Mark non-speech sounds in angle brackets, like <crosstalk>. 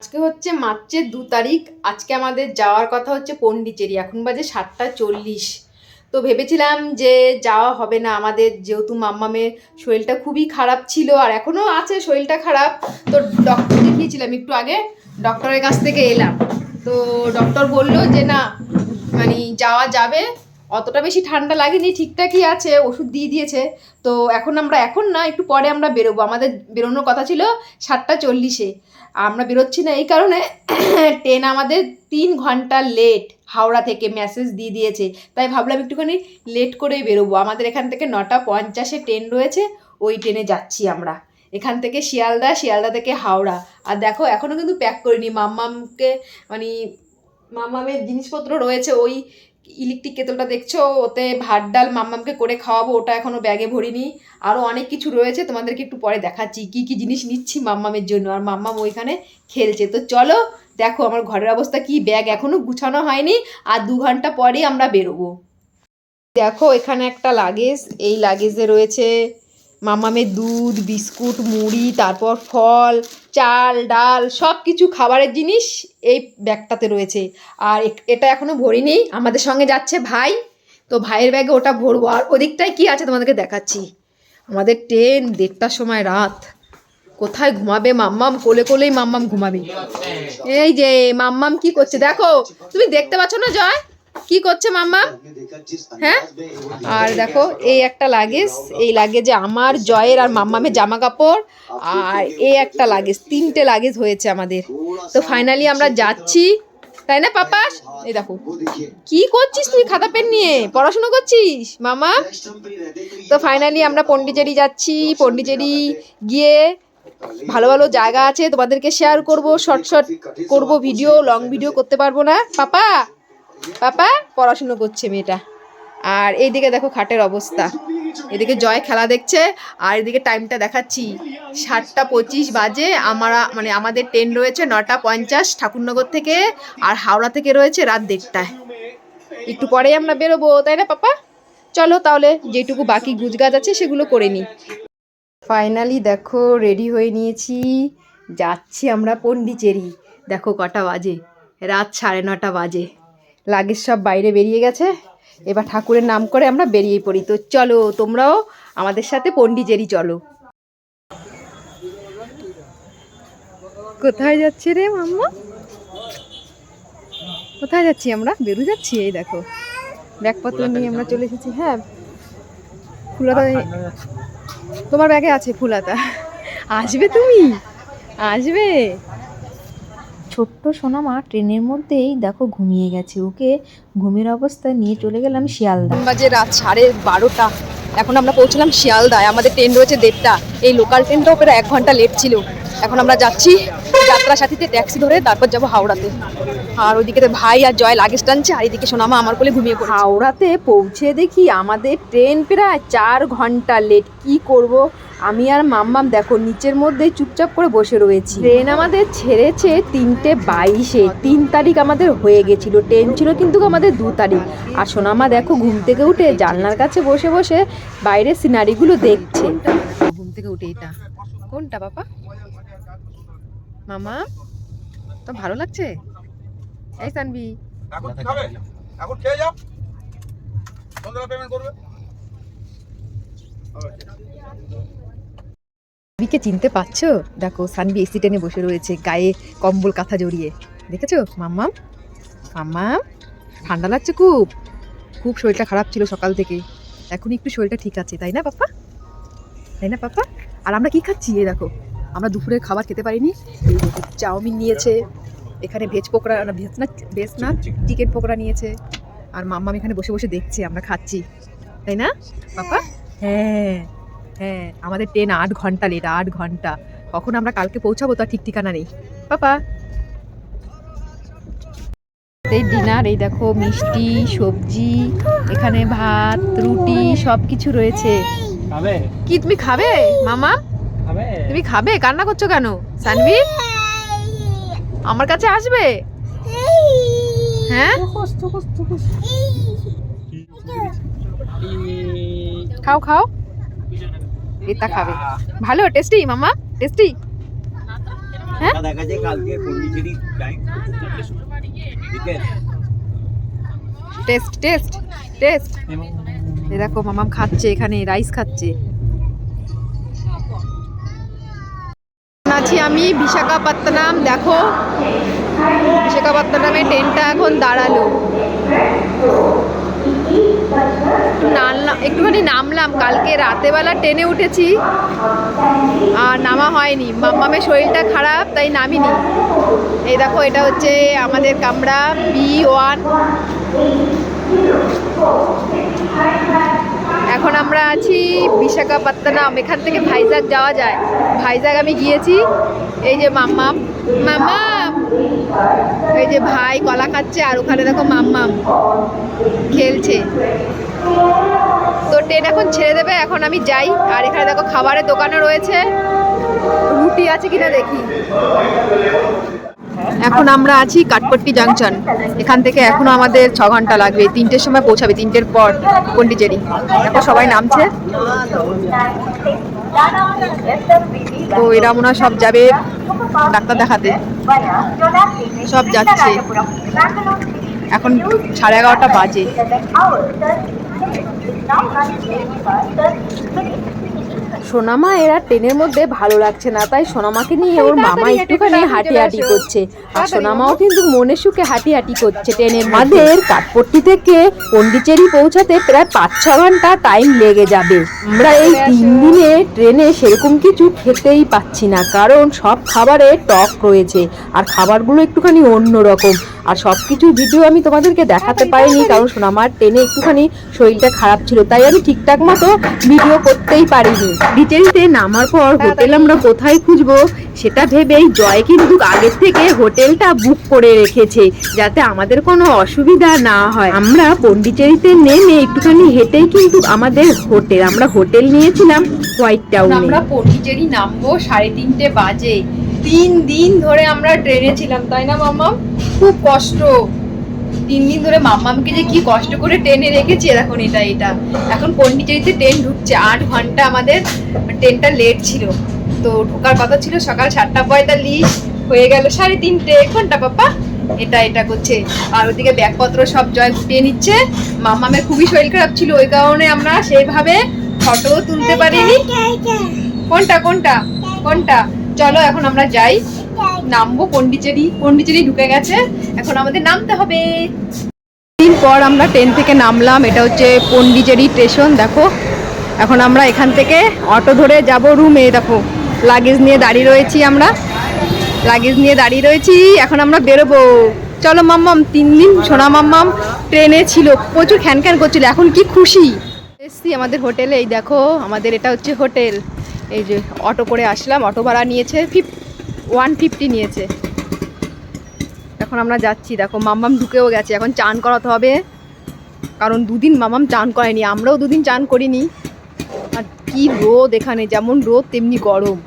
আজকে হচ্ছে মার্চের দু তারিখ। আজকে আমাদের যাওয়ার কথা হচ্ছে পন্ডিচেরি। এখন বাজে সাতটা চল্লিশ। তো ভেবেছিলাম যে যাওয়া হবে না। আমাদের যেহেতু মাম্মামের শরীরটা খুবই খারাপ ছিল আর এখনও আছে শরীরটা খারাপ, তো ডক্টর দেখিয়েছিলাম একটু আগে। ডক্টরের কাছ থেকে এলাম। তো ডক্টর বলল যে না মানে যাওয়া যাবে। অতটা বেশি ঠান্ডা লাগেনি, ঠিকঠাকই আছে, ওষুধ দিয়ে দিয়েছে। তো এখন আমরা, এখন না, একটু পরে আমরা বেরোবো। আমাদের বেরোনোর কথা ছিল সাতটা চল্লিশে। আমরা বেরোচ্ছি না এই কারণে <clears throat> ট্রেন আমাদের তিন ঘণ্টা লেট হাওড়া থেকে মেসেজ দিয়ে দিয়েছে। তাই ভাবলাম একটুখানি লেট করেই বেরোবো। আমাদের এখান থেকে নটা পঞ্চাশে ট্রেন রয়েছে, ওই ট্রেনে যাচ্ছি আমরা। এখান থেকে শিয়ালদা শিয়ালদা থেকে হাওড়া। আর দেখো এখনও কিন্তু প্যাক করিনি। মাম্মামকে মানে মাম্মামের জিনিসপত্র রয়েছে, ওই ইলেকট্রিক কেতলটা দেখছ? ওতে ভাত ডাল মাম্মামকে করে খাওয়াবো, ওটা এখনও ব্যাগে ভরিনি। আরও অনেক কিছু রয়েছে, তোমাদেরকে একটু পরে দেখাচ্ছি, কি কি জিনিস নিচ্ছি মাম্মামের জন্য, আর মাম্মাম ওইখানে খেলছে। তো চলো, দেখো আমার ঘরের অবস্থা কি, ব্যাগ এখনও গুছানো হয়নি, আর দু ঘণ্টা পরেই আমরা বেরোবো। দেখো, এখানে একটা লাগেজ এই লাগেজে রয়েছে মামামের দুধ, বিস্কুট, মুড়ি, তারপর ফল, চাল, ডাল সব কিছু খাবারের জিনিস এই ব্যাগটাতে রয়েছে। আর এটা এখনও ভরিনি আমাদের সঙ্গে যাচ্ছে ভাই। তো ভাইয়ের ব্যাগে ওটা ভরবো। আর ওদিকটায় কি আছে তোমাদেরকে দেখাচ্ছি। আমাদের ট্রেন, দেড়টার সময় রাত। কোথায় ঘুমাবে মাম্মাম? কোলে কোলেই মাম্মাম ঘুমাবে। এই যে মাম্মাম কি করছে? দেখো, তুমি দেখতে পাচ্ছ না জয়? কি করছে মাম্মা? হ্যাঁ? আর দেখো, এই একটা লাগেজ, এই লাগেজে আমার, জয়ের আর মাম্মামের জামা কাপড় আর এই একটা লাগেজ, তিনটে লাগেজ হয়েছে আমাদের। তো ফাইনালি আমরা যাচ্ছি, তাই না পাপা এই দেখো, কি করছিস তুই খাতা পেন নিয়ে? পড়াশুনো করছিস মামা তো ফাইনালি আমরা পন্ডিচেরি যাচ্ছি, পন্ডিচেরি গিয়ে ভালো ভালো জায়গা আছে, তোমাদেরকে শেয়ার করব শর্ট শর্ট করব ভিডিও লং ভিডিও করতে পারব না। পাপা? পাপা, পড়াশুনো করছে মেয়েটা। আর এইদিকে দেখো খাটের অবস্থা। এদিকে জয় খেলা দেখছে, আর এদিকে টাইমটা দেখাচ্ছি। সাতটা পঁচিশ বাজে, আমরা মানে আমাদের ট্রেন রয়েছে নটা পঞ্চাশ ঠাকুরনগর থেকে, আর হাওড়া থেকে রয়েছে রাত দেড়টায়। একটু পরেই আমরা বেরোবো, তাই না পাপা? চলো তাহলে যেটুকু বাকি গুজগাছ আছে সেগুলো করে নিই। ফাইনালি দেখো রেডি হয়ে নিয়েছি। যাচ্ছি আমরা পন্ডিচেরি। দেখো কটা বাজে, রাত সাড়ে নটা বাজে। লাগেজ সব বাইরে বেরিয়ে গেছে। এবার ঠাকুরের নাম করে আমরা বেরিয়ে পড়ি। তো চলো তোমরাও আমাদের সাথে পন্ডিচেরি চলো। কোথায় যাচ্ছে রে মাম্মা? কোথায় যাচ্ছি আমরা? বেরু যাচ্ছি এই দেখো। ব্যাগপত্র নিয়ে আমরা চলে এসেছি হ্যাঁ। ফুলাতা তোমার ব্যাগে আছে ফুলাতা আসবে তুমি? আসবে। ছোট্ট সোনামা ট্রেনের মধ্যেই দেখো ঘুমিয়ে গেছে। ওকে ঘুমের অবস্থায় নিয়ে চলে গেলাম শিয়ালদা। বাজে রাত সাড়ে বারোটা। এখন আমরা পৌঁছলাম শিয়ালদায়। আমাদের ট্রেন রয়েছে দেড়টা। এই লোকাল ট্রেনটাও প্রায় এক ঘণ্টা লেট ছিল। এখন আমরা যাচ্ছি যাত্রা সাথীতে ট্যাক্সি ধরে তারপর যাব হাওড়াতে। আর ওইদিকে ভাই আর জয় লাগেজ টানছে আর এদিকে সোনামা আমার কোলে ঘুমিয়ে পড়ে হাওড়াতে পৌঁছে দেখি আমাদের ট্রেন প্রায় চার ঘণ্টা লেট কি করব? আমি আর মাম্মাম দেখো, নিচের মধ্যে চুপচাপ করে বসে রয়েছি। ট্রেন আমাদের ছেড়েছে তিনটে বাইশে। তিন তারিখ আমাদের হয়ে গেছিল। ট্রেন ছিল কিন্তু আমাদের দু তারিখ। আর সোনামা দেখো, ঘুম থেকে উঠে জানলার কাছে বসে বসে বাইরের সিনারিগুলো দেখছে। ঘুম থেকে উঠে এটা। কোনটা বাবা? মামা? তো ভালো লাগছে? এই সানবি। এখন খেয়ে যাও। পেমেন্ট করবে। সানবিকে চিনতে পারছ? দেখো সানবি এসি টেনে বসে রয়েছে গায়ে কম্বল কাঁথা জড়িয়ে। দেখেছ? মাম্মাম? মাম্মাম? ঠান্ডা লাগছে খুব। খুব শরীরটা খারাপ ছিল সকাল থেকে। এখন একটু শরীরটা ঠিক আছে তাই না পাপা তাই না পাপা আর আমরা কি খাচ্ছি? এই দেখো আমরা দুপুরের খাবার খেতে পারিনি। চাউমিন নিয়েছে এখানে ভেজ পকোড়া না ভেজ না ভেজ না চিকেন পকোড়া নিয়েছে। আর মাম্মাম এখানে বসে বসে দেখছে আমরা খাচ্ছি। তাই না পাপা হ্যাঁ। হ্যাঁ আমাদের ট্রেন আট ঘণ্টা লেট আট ঘণ্টা। কখন আমরা কালকে পৌঁছাবো তার ঠিক ঠিকানা নেই। পাপা। এই ডিনার এই দেখো মিষ্টি সবজি এখানে ভাত রুটি সব কিছু রয়েছে কি তুমি খাবে? মামা? তুমি খাবে? কান্না করছ কেন? সানভি? আমার কাছে আসবে? হ্যাঁ? খাও খাও। এটা খাবে। ভালো টেস্টি মামা টেস্টি হ্যাঁ? টেস্ট টেস্ট টেস্ট এই দেখো মামাম খাচ্ছে এখানে রাইস খাচ্ছে। আছি আমি বিশাখাপত্তনম, দেখো। বিশাখাপত্তনমে ট্রেনটা এখন দাঁড়াল। একটুখানি নামলাম। কালকে রাতেবেলা ট্রেনে উঠেছি, আর নামা হয়নি। মাম্মামের শরীরটা খারাপ, তাই নামিনি। এই দেখো, এটা হচ্ছে আমাদের কামরা বি ওয়ান। এখন আমরা আছি বিশাখাপত্তনম। এখান থেকে ভাইজাগ যাওয়া যায়। ভাইজাগ আমি গিয়েছি। এই যে মাম্মাম। মাম্মাম! এই যে ভাই কলা খাচ্ছে আর ওখানে দেখো মাম্মাম খেলছে। তো ট্রেন এখন ছেড়ে দেবে, এখন আমি যাই। আর এখানে দেখো খাবারের দোকানও রয়েছে। রুটি আছে কিনা দেখি। এখন আমরা আছি কাঠপট্টি জাংশন। এখান থেকে এখনও আমাদের ছ ঘণ্টা লাগবে। তিনটের সময় পৌঁছাবে, তিনটের পর পন্ডিচেরি এখন সবাই নামছে। তো এরা মনে সব যাবে ডাক্তার দেখাতে। সব যাচ্ছে। এখন সাড়ে এগারোটা বাজে। সোনামা এরা ট্রেনের মধ্যে ভালো লাগছে না তাই সোনামাকে নিয়ে ওর মামা একটুখানি হাঁটি হাঁটি করছে। আর সোনামাও কিন্তু মনে সুখে হাঁটি হাঁটি করছে ট্রেনের আমাদের কাঠপট্টি থেকে পন্ডিচেরি পৌঁছাতে প্রায় পাঁচ ছ ঘণ্টা টাইম লেগে যাবে। আমরা এই তিন দিনে ট্রেনে সেরকম কিছু খেতেই পাচ্ছি না কারণ সব খাবারে টক রয়েছে আর খাবারগুলো একটুখানি অন্য রকম। আর সব কিছু ভিডিও আমি তোমাদেরকে দেখাতে পারিনি কারণ সোনামার ট্রেনে একটুখানি শরীরটা খারাপ ছিল তাই আমি ঠিকঠাক মতো ভিডিও করতেই পারিনি। ডিটেলসে নামার পর হোটেল আমরা কোথায় খুঁজবো সেটা ভেবেই জয় কিন্তু আগের থেকে হোটেলটা বুক করে রেখেছে, যাতে আমাদের কোনো অসুবিধা না হয়। আমরা পন্ডিচেরিতে নেমে একটুখানি হেঁটেই কিন্তু আমাদের হোটেল আমরা হোটেল নিয়েছিলাম হোয়াইট টাউনে আমরা পন্ডিচেরি নামবো সাড়ে তিনটে বাজে। তিন দিন ধরে আমরা ট্রেনে ছিলাম, তাই না মাম্মাম? খুব কষ্ট। তিন দিন ধরে মাম্মামকে যে কি কষ্ট করে ট্রেনে রেখেছি এখন এটা এটা। এখন পন্ডিচেরিতে ট্রেন ঢুকছে, আট ঘণ্টা আমাদের ট্রেনটা লেট ছিল। তো ঢোকার কথা ছিল, সকাল সাতটা পঁয়তাল্লিশ হয়ে গেল, সাড়ে তিনটে ঘণ্টা, পাপা। এটা এটা করছে। আর ওদিকে ব্যাগপত্র সব জয় গুটিয়ে নিচ্ছে। মাম্মামের খুবই শরীর খারাপ ছিল, ওই কারণে আমরা সেইভাবে ফটো তুলতে পারিনি। কোনটা কোনটা কোনটা? চলো, এখন আমরা যাই। নামবো পন্ডিচেরি পন্ডিচেরি ঢুকে গেছে। এখন আমাদের নামতে হবে। দিন পর আমরা ট্রেন থেকে নামলাম। এটা হচ্ছে পন্ডিচেরি স্টেশন দেখো। এখন আমরা এখান থেকে অটো ধরে যাব রুমে দেখো। লাগেজ নিয়ে দাঁড়িয়ে রয়েছি আমরা। লাগেজ নিয়ে দাঁড়িয়ে রয়েছি। এখন আমরা বেরোবো। চলো মাম্মাম, তিন দিন সোনা মাম্মাম ট্রেনে ছিল। প্রচুর খ্যান খ্যান করছিল। এখন কি খুশি? এসছি আমাদের হোটেলে। এই দেখো, আমাদের এটা হচ্ছে হোটেল। এই যে অটো করে আসলাম। অটো ভাড়া নিয়েছে ফিফ ওয়ান ফিফটি নিয়েছে। এখন আমরা যাচ্ছি, দেখো মাম্মাম ঢুকেও গেছে, এখন চান করাতে হবে। কারণ দুদিন মামাম চান করেনি আমরাও দুদিন চান করিনি। আর কি রোদ এখানে, যেমন রোদ, তেমনি গরম।